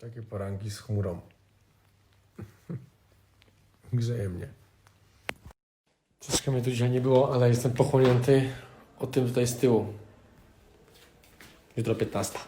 Takie poranki z chmurą. Grzeje mnie. Troszkę mnie tu dzisiaj nie było, ale jestem pochłonięty o tym tutaj z tyłu. Jutro 15.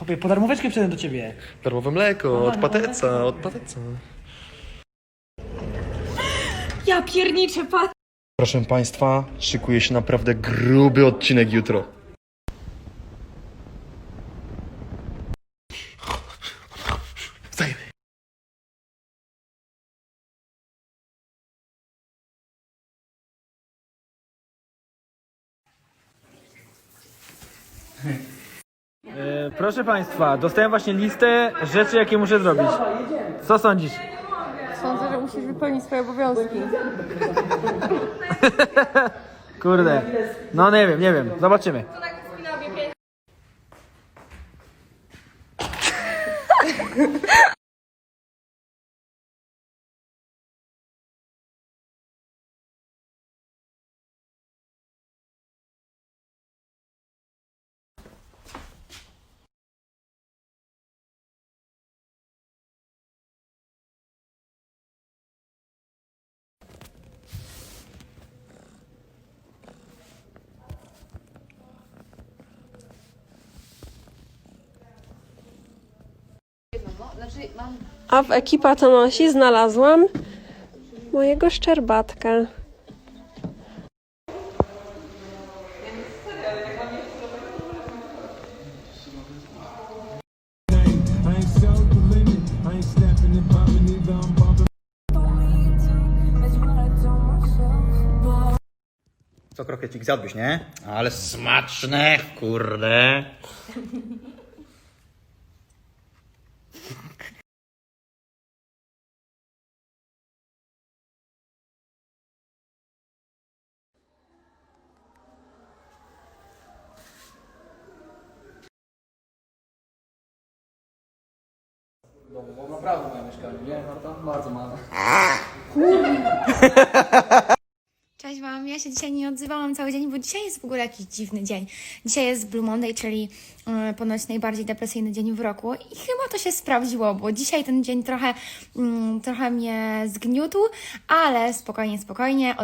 Chłopie, po darmóweczkę przyjdę do ciebie. Darmowe mleko, od pateca, od pateca. Ja pierniczę, pat. Proszę Państwa, szykuje się naprawdę gruby odcinek jutro. E, proszę Państwa, dostałem właśnie listę rzeczy, jakie muszę zrobić. Co sądzisz? Sądzę, że musisz wypełnić swoje obowiązki. Kurde. No nie wiem, nie wiem. Zobaczymy. A w ekipa to nosi znalazłam mojego szczerbatka. Co krokiecik zjadłbyś, nie? Ale smaczne, kurde. Naprawdę moje mieszkanie, nie? Bardzo małe. Cześć Wam, ja się dzisiaj nie odzywałam cały dzień, bo dzisiaj jest w ogóle jakiś dziwny dzień. Dzisiaj jest Blue Monday, czyli e, ponoć najbardziej depresyjny dzień w roku i chyba to się sprawdziło, bo dzisiaj ten dzień trochę, mm, trochę mnie zgniótł, ale spokojnie, spokojnie,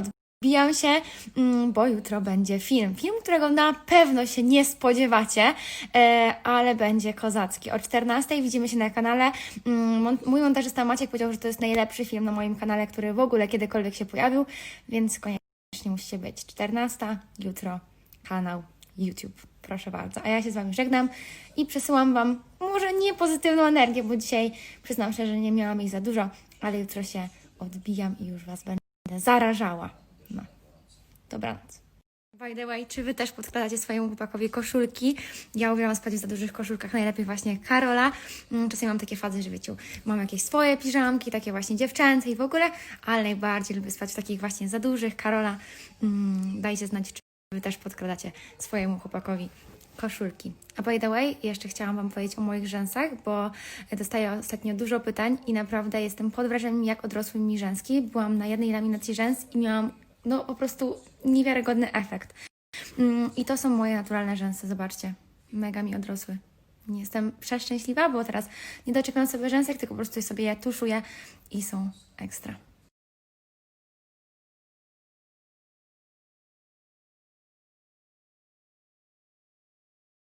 odbijam się, mm, bo jutro będzie film. Film, którego na pewno się nie spodziewacie, e, ale będzie kozacki. O 14 widzimy się na kanale. Mm, Mój montażysta Maciek powiedział, że to jest najlepszy film na moim kanale, który w ogóle kiedykolwiek się pojawił, więc koniecznie musicie być. 14, jutro, kanał YouTube. Proszę bardzo. A ja się z Wami żegnam i przesyłam Wam może nie pozytywną energię, bo dzisiaj przyznam szczerze, że nie miałam jej za dużo, ale jutro się odbijam i już Was będę zarażała. No. Dobranoc. By the way, czy Wy też podkładacie swojemu chłopakowi koszulki? Ja uwielbiam spać w za dużych koszulkach, najlepiej właśnie Karola. Mm, Czasami mam takie fazy, że wiecie, mam jakieś swoje piżamki, takie właśnie dziewczęce i w ogóle, ale najbardziej lubię spać w takich właśnie za dużych. Karola, mm, dajcie znać, czy Wy też podkładacie swojemu chłopakowi koszulki. A by the way, jeszcze chciałam Wam powiedzieć o moich rzęsach, bo dostaję ostatnio dużo pytań i naprawdę jestem pod wrażeniem, jak odrosły mi rzęski. Byłam na jednej laminacji rzęs i miałam no po prostu niewiarygodny efekt. Mm, I to są moje naturalne rzęsy, zobaczcie. Mega mi odrosły. Nie Jestem przeszczęśliwa, bo teraz nie doczepiam sobie rzęsek, tylko po prostu sobie je tuszuję i są ekstra.